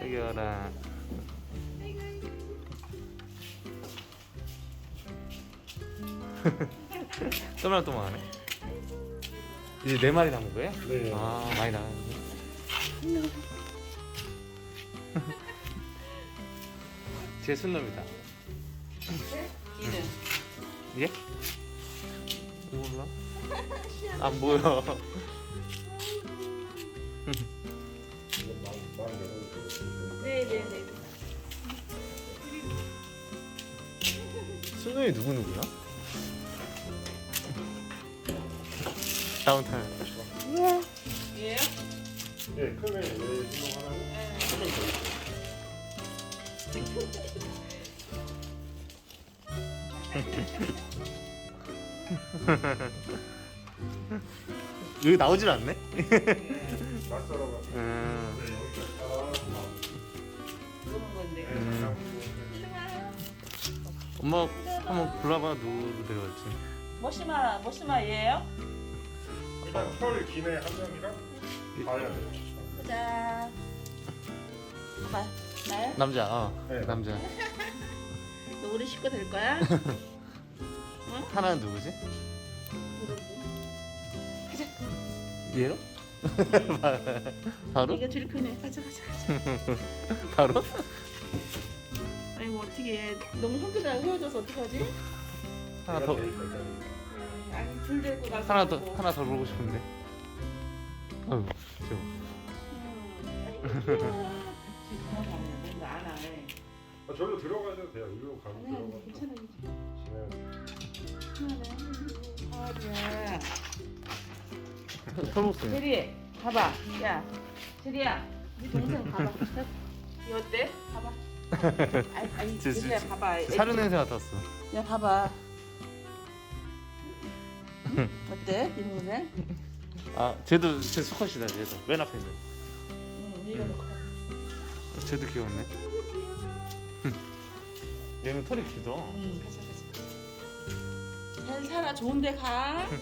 애기여라. 또말또말하네. 이제 네 마리 남은 거예요? 네. 아 많이 남았네. 제 순놈이다. 이는 예? 몰라. 안 보여. 네네네 순놈이 누구 누구야? 다운타운. 얘요? 네, 크면 얘 신경 하나고 한명 더 있어요. 여기 나오질 않네? 낯설어가. 음. 네, 여기가 다. 엄마 한번 불러봐 누구 데려갈지. 머시마 얘예요? 일단 털 기내 한 명이랑 봐야 돼요. 보자 봐봐 나요? 남자. 어, 네. 남자. 너 우리 식구 될 거야? 하나는 누구지? 모르지 얘로? 바로? 이게 제일 크네 가자 가자 가자 바로? 아이고 어떻게 해 너무 성격이랑 헤어져서 어떡하지? 하나 더 음, 아니 둘 데리고 가서 하나 더 가지고. 하나 더 보고 싶은데. 아유, 저. 음, 귀여워 아, 저도 들어가셔도 돼요. 일로 가고 아니 아니 들어가서 괜찮아 지내요. 괜찮아 털복숭이. 제리 봐봐 야 제리야 네 동생 봐봐 이 어때? 봐봐 아니 아니 저, 봐봐 사료 냄새 맡았어. 야 봐봐 응? 어때? 네 동생? 아, 쟤도 쟤 수컷이다. 쟤도 맨 앞에 있는. 응 이거 놓고 봐. 쟤도 귀엽네. 얘는 털이 길어. 응 가자 가자 잘 살아 좋은데 가